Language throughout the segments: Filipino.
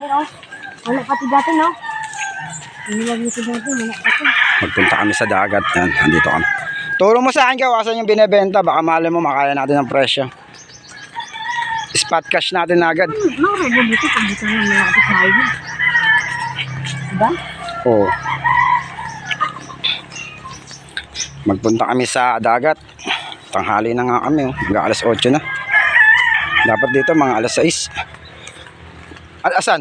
Pero, wala pati dati, no? Hindi lang dito dati, wala pati. Magpunta kami sa dagat. Yan, andito kami. Turo mo sa akin kawasan yung binebenta. Baka mahal mo makaya natin ng presyo. Spot cash natin na agad. Hmm, Mga rebo dito, pag dito na malapit sa highway. Diba? Oo. Magpunta kami sa dagat. Tanghali na nga kami. Oh. Hanggang alas 8 na. Dapat dito mga alas 6. Al asan?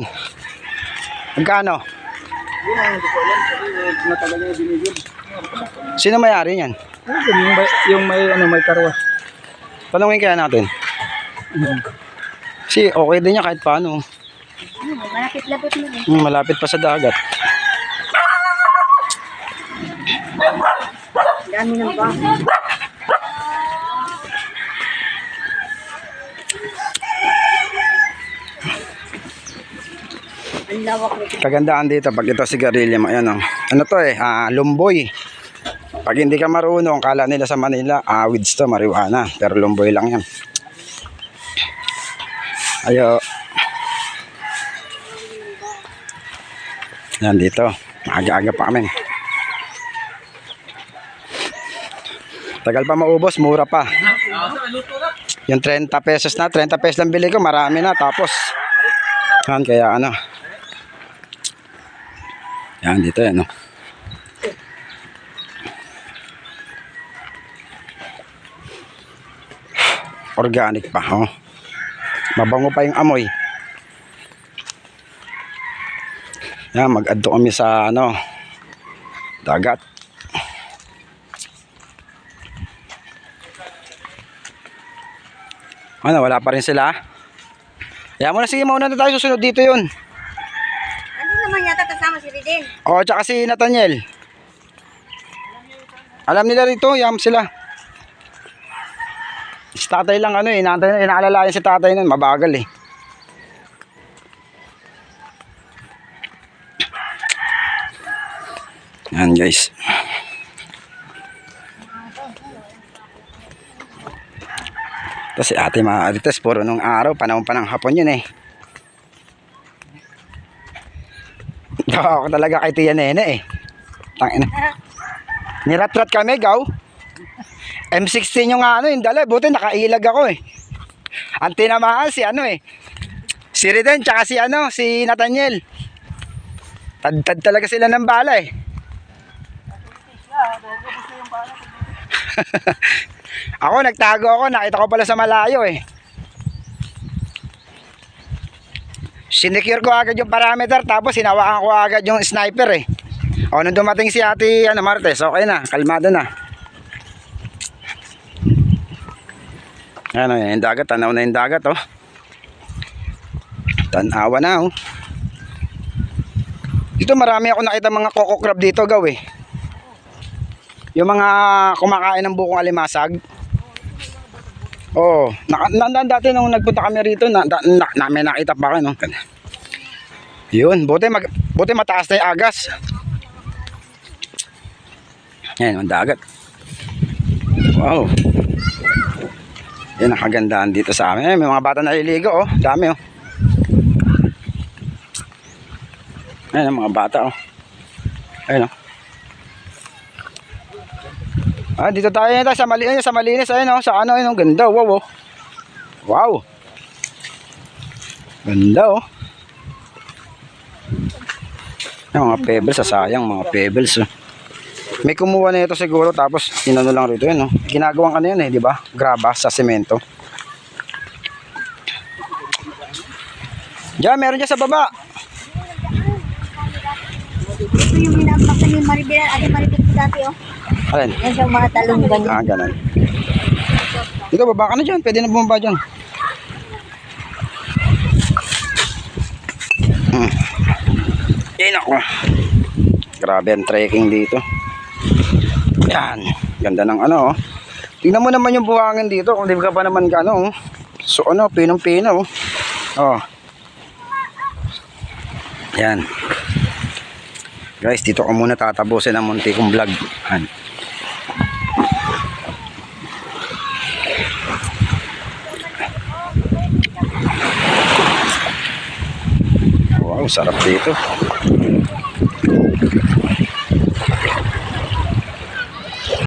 Magkano? Sino may-ari niyan? Yung may, yung may, ano, may karwa. Tanungin kaya natin. Si okay din niya kahit paano. Malapit-lapit mo eh. Hmm, malapit pa sa dagat. Dami ng bahay. Ang lawak nito. Kagandaan dito pag ito sigarilyo mo. Ayan oh. Ano to eh, ah, lumboy. Pag hindi ka marunong, kala nila sa Manila, awids to, marijuana. Pero lumboy lang yan. Ayo. Yan dito. Maaga-aga pa kami. Tagal pa maubos, mura pa. Yung 30 pesos na, 30 pesos lang bili ko, marami na. Tapos, yan, kaya ano. Yan, dito yan, no? Organic pa, oh. Mabango pa yung amoy. Yan, mag-add kami sa, ano, dagat. Ano, wala pa rin sila? Yan mo na, sige, mauna na tayo susunod dito yun. Si Riden? O, tsaka si Nathaniel. Alam nila rito, yam sila. Si tatay lang ano eh, inaantay, inaalalayan si tatay nun, mabagal eh. Yan guys. Ito si ate Marites, puro nung araw, panahon pa ng hapon yun eh. Gawa ko talaga kay Tia Nene eh. Tangina. Nirat-rat kami, gaw. M16 yung ano, yung dala. Buti nakailag ako eh. Ang tinamaan si ano eh. Si Riden, tsaka si ano, si Nathaniel. Tad-tad talaga sila ng bala eh. ako, nagtago ako. Nakita ko pala sa malayo eh. Sinecure ko agad yung parameter tapos hinawakan ko agad yung sniper eh. O nung dumating si ate ano, Martes, okay na, kalmado na. Ano yung dagat, tanaw na yung dagat oh. Tanawa na oh. Dito marami ako nakita mga coco crab dito gaw eh. Yung mga kumakain ng bukong alimasag. Oo. Na, na, na, dati nung nagpunta kami rito, na, na, na, na, may nakita pa ako, no? Yun, buti, mag, buti mataas na yung agas. Yan, ang dagat. Wow. Yan ang kagandaan dito sa amin. May mga bata naliligo, oh. Dami, oh. Ayan ang mga bata, oh. Ayan, oh. Ah, dito tayo nito sa malinis, sa malinis ayun oh, sa ano ayun, oh, ganda, wow. Oh. Wow. Ganda oh. Yung mga pebbles, sayang mga pebbles. Oh. May kumuha na ito siguro tapos inano lang rito yun, oh. Ginagawang ano yan eh, di ba? Graba sa semento. Diyan, meron dyan sa baba. Ito yung minapakta ni Maribel, ate Maribel dati oh. Alin? Yan sa mga talong ganyan. Ah, ganun. Dito, baba ka na dyan. Pwede na bumaba dyan. Hmm. Yan ako. Grabe ang trekking dito. Yan. Ganda ng ano. oh. Tingnan mo naman yung buhangin dito. Kung di ka pa naman gano. oh. So ano, pinong-pino. Oh. Yan. Guys, dito ko muna tatapusin ang munti kong vlog. Yan. Wow. Sarap dito.